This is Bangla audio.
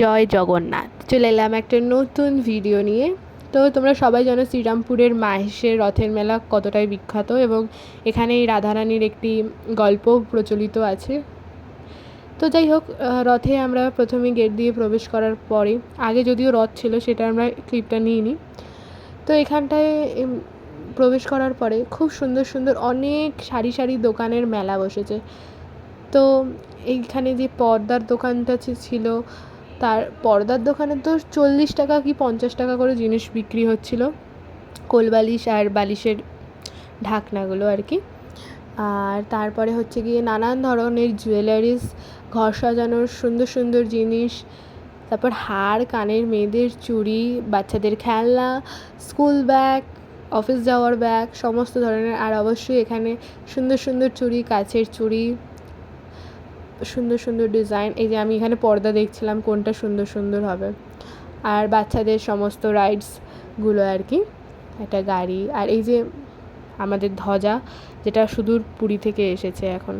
জয় জগন্নাথ। চলে এলাম একটা নতুন ভিডিও নিয়ে। তো তোমরা সবাই জানো শ্রীরামপুরের মাহেশের রথের মেলা কতটাই বিখ্যাত এবং এখানে রাধারানীর একটি গল্প প্রচলিত আছে। তো যাই হোক রথে আমরা প্রথমে গেট দিয়ে প্রবেশ করার পরে, আগে যদিও রথ ছিল সেটা আমরা ক্লিপটা নিইনি। তো এখানটায় প্রবেশ করার পরে খুব সুন্দর সুন্দর অনেক সারি সারি দোকানের মেলা বসেছে। তো এইখানে যে পর্দার দোকানটা ছিল তার পর্দার দোকানে তো চল্লিশ টাকা কি পঞ্চাশ টাকা করে জিনিস বিক্রি হচ্ছিল। কোলবালিশ আর বালিশের ঢাকনাগুলো আর কি। আর তারপরে হচ্ছে গিয়ে নানান ধরনের জুয়েলারিস, ঘর সাজানোর সুন্দর সুন্দর জিনিস, তারপর হার, কানের মেয়েদের চুড়ি, বাচ্চাদের খেলনা, স্কুল ব্যাগ, অফিস যাওয়ার ব্যাগ, সমস্ত ধরনের। আর অবশ্যই এখানে সুন্দর সুন্দর চুড়ি কাছের চুড়ি সুন্দর সুন্দর ডিজাইন এই যে আমি এখানে পর্দা দেখছিলাম, কোনটা সুন্দর সুন্দর হবে। আর বাচ্চাদের সমস্ত রাইডসগুলো আর কি, একটা গাড়ি। আর এই যে আমাদের ধ্বজা, যেটা সুদূর পুরী থেকে এসেছে এখন।